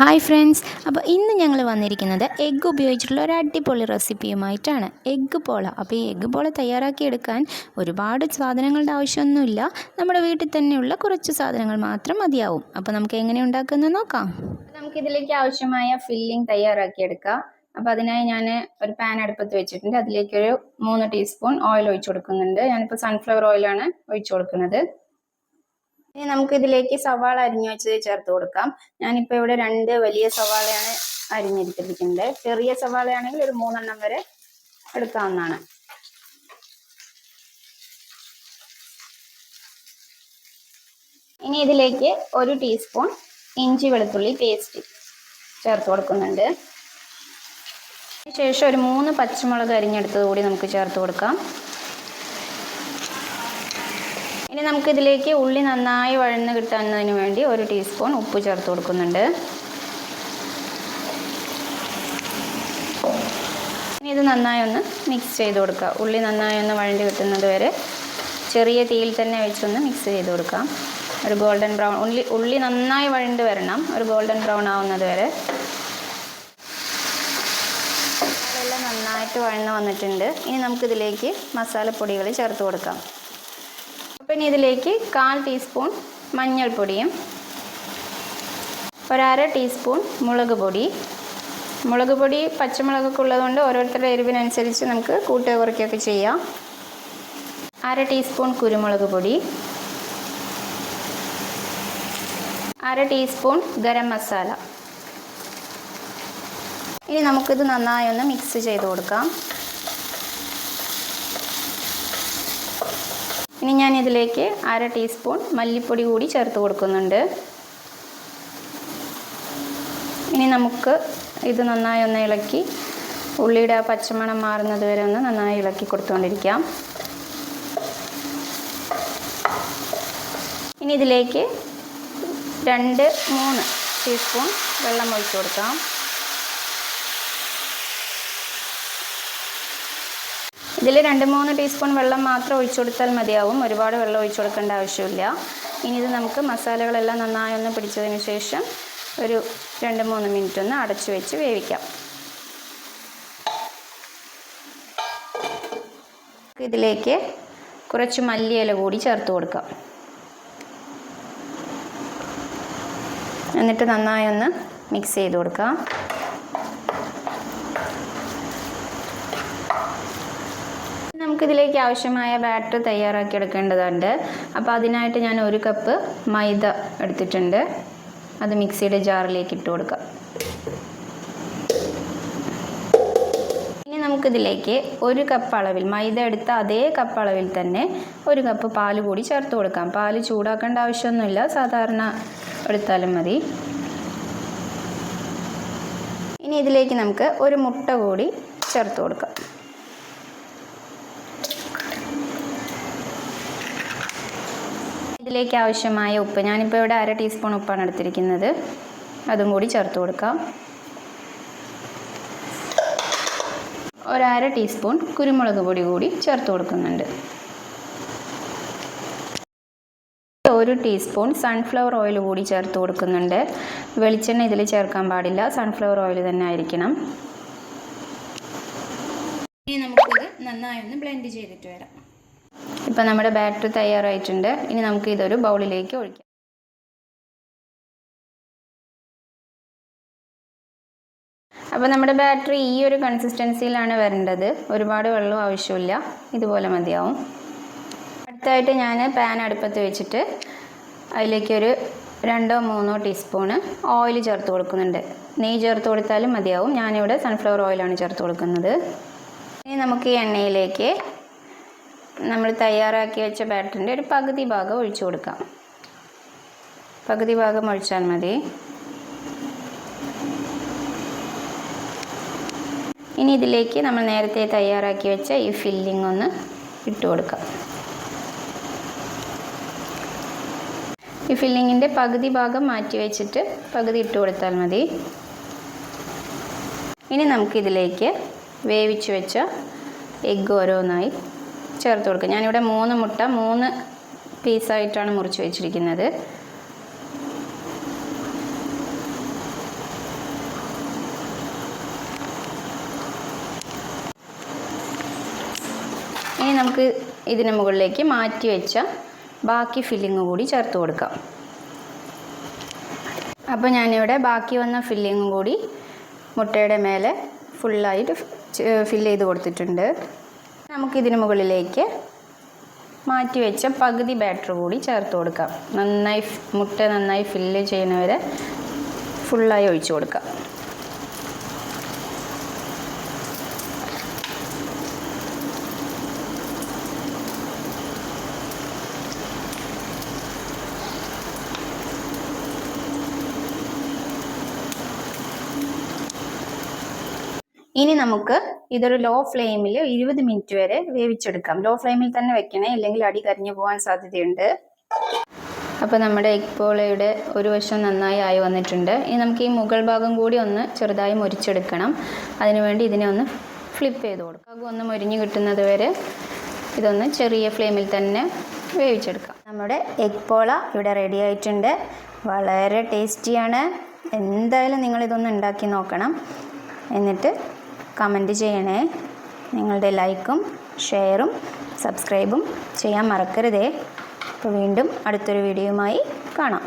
Hi friends അപ്പോൾ ഇന്ന് ഞങ്ങൾ വന്നിരിക്കുന്നത് എഗ്ഗ് ഉപയോഗിച്ചിട്ടുള്ള ഒരു അടിപൊളി റെസിപ്പിയുമായിട്ടാണ് എഗ്ഗ് പോള. അപ്പോൾ ഈ എഗ്ഗ് പോള തയ്യാറാക്കിയെടുക്കാൻ ഒരുപാട് സാധനങ്ങളുടെ ആവശ്യമൊന്നുമില്ല. നമ്മുടെ വീട്ടിൽ തന്നെയുള്ള കുറച്ച് സാധനങ്ങൾ മാത്രം മതിയാവും. അപ്പോൾ നമുക്ക് എങ്ങനെ ഉണ്ടാക്കുന്നത് നോക്കാം. നമുക്കിതിലേക്ക് ആവശ്യമായ ഫില്ലിംഗ് തയ്യാറാക്കിയെടുക്കാം അപ്പോൾ അതിനായി ഞാൻ ഒരു പാൻ അടുപ്പത്ത് വെച്ചിട്ടുണ്ട്. അതിലേക്കൊരു മൂന്ന് ടീസ്പൂൺ ഓയിൽ ഒഴിച്ചു കൊടുക്കുന്നുണ്ട്. ഞാനിപ്പോൾ സൺഫ്ലവർ ഓയിലാണ് ഒഴിച്ചു കൊടുക്കുന്നത്. ഇനി നമുക്ക് ഇതിലേക്ക് സവാള അരിഞ്ഞു വെച്ചത് ചേർത്ത് കൊടുക്കാം. ഞാനിപ്പോൾ ഇവിടെ രണ്ട് വലിയ സവാളയാണ് അരിഞ്ഞെടുത്തിരിക്കുന്നത്. ചെറിയ സവാളയാണെങ്കിൽ ഒരു മൂന്നെണ്ണം വരെ എടുക്കാവുന്നതാണ്. ഇനി ഇതിലേക്ക് ഒരു ടീസ്പൂൺ ഇഞ്ചി വെളുത്തുള്ളി പേസ്റ്റ് ചേർത്ത് കൊടുക്കുന്നുണ്ട്. ശേഷം ഒരു മൂന്ന് പച്ചമുളക് അരിഞ്ഞെടുത്തത് കൂടി നമുക്ക് ചേർത്ത് കൊടുക്കാം. ഇനി നമുക്കിതിലേക്ക് ഉള്ളി നന്നായി വഴന്ന് കിട്ടുന്നതിന് വേണ്ടി ഒരു ടീസ്പൂൺ ഉപ്പ് ചേർത്ത് കൊടുക്കുന്നുണ്ട്. ഇനി ഇത് നന്നായി ഒന്ന് മിക്സ് ചെയ്ത് കൊടുക്കുക. ഉള്ളി നന്നായി ഒന്ന് വഴണ്ടി കിട്ടുന്നത് വരെ ചെറിയ തീയിൽ തന്നെ വെച്ചൊന്ന് മിക്സ് ചെയ്ത് കൊടുക്കാം ഒരു ഗോൾഡൻ ബ്രൗൺ ഉള്ളി ഉള്ളി നന്നായി വഴണ്ട് വരണം. ഒരു ഗോൾഡൻ ബ്രൗൺ ആവുന്നത് വരെ. എല്ലാം നന്നായിട്ട് വഴന്ന് വന്നിട്ടുണ്ട്. ഇനി നമുക്കിതിലേക്ക് മസാലപ്പൊടികൾ ചേർത്ത് കൊടുക്കാം. പിന്നെ ഇതിലേക്ക് കാൽ ടീസ്പൂൺ മഞ്ഞൾപ്പൊടിയും ഒരര ടീസ്പൂൺ മുളക് പൊടി. മുളക് പൊടി പച്ചമുളകൊക്കെ ഉള്ളതുകൊണ്ട് ഓരോരുത്തരുടെ എരിവിനനുസരിച്ച് നമുക്ക് കൂട്ടുക കുറയ്ക്കുകയൊക്കെ ചെയ്യാം. അര ടീസ്പൂൺ കുരുമുളക് പൊടി. അര ടീസ്പൂൺ ഗരം മസാല. ഇനി നമുക്കിത് നന്നായി ഒന്ന് മിക്സ് ചെയ്ത് കൊടുക്കാം. ഇനി ഞാൻ ഇതിലേക്ക് അര ടീസ്പൂൺ മല്ലിപ്പൊടി കൂടി ചേർത്ത് കൊടുക്കുന്നുണ്ട്. ഇനി നമുക്ക് ഇത് നന്നായി ഒന്ന് ഇളക്കി ഉള്ളിയുടെ ആ പച്ചമണം മാറുന്നത് വരെ ഒന്ന് നന്നായി ഇളക്കി കൊടുത്തുകൊണ്ടിരിക്കാം. ഇനി ഇതിലേക്ക് രണ്ട് മൂന്ന് ടീസ്പൂൺ വെള്ളം ഒഴിച്ചു കൊടുക്കാം. ഇതിൽ രണ്ട് മൂന്ന് ടീസ്പൂൺ വെള്ളം മാത്രം ഒഴിച്ചു കൊടുത്താൽ മതിയാവും. ഒരുപാട് വെള്ളം ഒഴിച്ചു കൊടുക്കേണ്ട ആവശ്യമില്ല. ഇനി ഇത് നമുക്ക് മസാലകളെല്ലാം നന്നായി ഒന്ന് പിടിച്ചതിന് ശേഷം ഒരു രണ്ട് മൂന്ന് മിനിറ്റ് ഒന്ന് അടച്ചു വെച്ച് വേവിക്കാം. ഇതിലേക്ക് കുറച്ച് മല്ലിയില കൂടി ചേർത്ത് കൊടുക്കാം. എന്നിട്ട് നന്നായി ഒന്ന് മിക്സ് ചെയ്ത് കൊടുക്കാം. നമുക്കിതിലേക്ക് ആവശ്യമായ ബാറ്റർ തയ്യാറാക്കി എടുക്കേണ്ടതുണ്ട്. അപ്പോൾ അതിനായിട്ട് ഞാൻ ഒരു കപ്പ് മൈദ എടുത്തിട്ടുണ്ട്. അത് മിക്സിയുടെ ജാറിലേക്ക് ഇട്ട് കൊടുക്കാം. ഇനി നമുക്കിതിലേക്ക് ഒരു കപ്പ് അളവിൽ മൈദ എടുത്ത അതേ കപ്പ് അളവിൽ തന്നെ ഒരു കപ്പ് പാൽ കൂടി ചേർത്ത് കൊടുക്കാം. പാൽ ചൂടാക്കേണ്ട ആവശ്യമൊന്നുമില്ല. സാധാരണ എടുത്താലും മതി. ഇനി ഇതിലേക്ക് നമുക്ക് ഒരു മുട്ട കൂടി ചേർത്ത് കൊടുക്കാം. ഇതിലേക്ക് ആവശ്യമായ ഉപ്പ്. ഞാനിപ്പോൾ ഇവിടെ അര ടീസ്പൂൺ ഉപ്പാണ് എടുത്തിരിക്കുന്നത്. അതും കൂടി ചേർത്ത് കൊടുക്കാം. ഒരര ടീസ്പൂൺ കുരുമുളക് പൊടി കൂടി ചേർത്ത് കൊടുക്കുന്നുണ്ട്. ഒരു ടീസ്പൂൺ സൺഫ്ലവർ ഓയിൽ കൂടി ചേർത്ത് കൊടുക്കുന്നുണ്ട്. വെളിച്ചെണ്ണ ഇതിൽ ചേർക്കാൻ പാടില്ല. സൺഫ്ലവർ ഓയിൽ തന്നെ ആയിരിക്കണം. ഇനി നമുക്കിത് നന്നായി ഒന്ന് ബ്ലെൻഡ് ചെയ്തിട്ട് വരാം. ഇപ്പം നമ്മുടെ ബാറ്റർ തയ്യാറായിട്ടുണ്ട്. ഇനി നമുക്ക് ഇതൊരു ബൗളിലേക്ക് ഒഴിക്കാം. അപ്പോൾ നമ്മുടെ ബാറ്ററി ഈ ഒരു കൺസിസ്റ്റൻസിയിലാണ് വരേണ്ടത്. ഒരുപാട് വെള്ളം ആവശ്യമില്ല. ഇതുപോലെ മതിയാവും. അടുത്തായിട്ട് ഞാൻ പാൻ അടുപ്പത്ത് വെച്ചിട്ട് അതിലേക്ക് ഒരു രണ്ടോ മൂന്നോ ടീസ്പൂണ് ഓയിൽ ചേർത്ത് കൊടുക്കുന്നുണ്ട്. നെയ്യ് ചേർത്ത് കൊടുത്താലും മതിയാവും. ഞാനിവിടെ സൺഫ്ലവർ ഓയിലാണ് ചേർത്ത് കൊടുക്കുന്നത്. ഇനി നമുക്ക് ഈ എണ്ണയിലേക്ക് നമ്മൾ തയ്യാറാക്കി വെച്ച ബാറ്ററിന്റെ ഒരു പകുതി ഭാഗം ഒഴിച്ചു കൊടുക്കാം. പകുതി ഭാഗം ഒഴിച്ചാൽ മതി. ഇനി ഇതിലേക്ക് നമ്മൾ നേരത്തെ തയ്യാറാക്കി വെച്ച ഈ ഫില്ലിംഗ് ഒന്ന് ഇട്ട് കൊടുക്കാം. ഈ ഫില്ലിങ്ങിന്റെ പകുതി ഭാഗം മാറ്റി വെച്ചിട്ട് പകുതി ഇട്ട് കൊടുത്താൽ മതി. ഇനി നമുക്കിതിലേക്ക് വേവിച്ച് വെച്ച എഗ്ഗ് ഓരോന്നായി ചേർത്ത് കൊടുക്കുക. ഞാനിവിടെ മൂന്ന് മുട്ട മൂന്ന് പീസായിട്ടാണ് മുറിച്ച് വെച്ചിരിക്കുന്നത്. ഇനി നമുക്ക് ഇതിന് മുകളിലേക്ക് മാറ്റി വെച്ച ബാക്കി ഫില്ലിങ് കൂടി ചേർത്ത് കൊടുക്കാം. അപ്പോൾ ഞാനിവിടെ ബാക്കി വന്ന ഫില്ലിങ് കൂടി മുട്ടയുടെ മേലെ ഫുള്ളായിട്ട് ഫില്ല് ചെയ്ത് കൊടുത്തിട്ടുണ്ട്. നമുക്കിതിന് മുകളിലേക്ക് മാറ്റി വെച്ച പകുതി ബാറ്റർ കൂടി ചേർത്ത് കൊടുക്കാം. നന്നായി മുട്ട നന്നായി ഫില്ല് ചെയ്യുന്നവരെ ഫുള്ളായി ഒഴിച്ചു കൊടുക്കാം. ഇനി നമുക്ക് ഇതൊരു ലോ ഫ്ലെയിമിൽ ഇരുപത് മിനിറ്റ് വരെ വേവിച്ചെടുക്കാം. ലോ ഫ്ലെയിമിൽ തന്നെ വെക്കണേ ഇല്ലെങ്കിൽ അടി കരിഞ്ഞു പോകാൻ സാധ്യതയുണ്ട്. അപ്പോൾ നമ്മുടെ എഗ് പോളയുടെ ഒരു വശം നന്നായി ആയി വന്നിട്ടുണ്ട്. ഇനി നമുക്ക് ഈ മുകൾ ഭാഗം കൂടി ഒന്ന് ചെറുതായി മുരിച്ചെടുക്കണം. അതിനുവേണ്ടി ഇതിനെ ഒന്ന് ഫ്ലിപ്പ് ചെയ്ത് കൊടുക്കാം. ഭാഗം ഒന്ന് മുരിഞ്ഞ് കിട്ടുന്നത് വരെ ഇതൊന്ന് ചെറിയ ഫ്ലെയിമിൽ തന്നെ വേവിച്ചെടുക്കാം. നമ്മുടെ എഗ് പോള ഇവിടെ റെഡി ആയിട്ടുണ്ട്. വളരെ ടേസ്റ്റിയാണ് എന്തായാലും നിങ്ങളിതൊന്ന് ഉണ്ടാക്കി നോക്കണം. എന്നിട്ട് കമന്റ് ചെയ്യണേ. നിങ്ങളുടെ ലൈക്കും ഷെയറും സബ്സ്ക്രൈബും ചെയ്യാൻ മറക്കരുതേ. അപ്പോൾ വീണ്ടും അടുത്തൊരു വീഡിയോയുമായി കാണാം.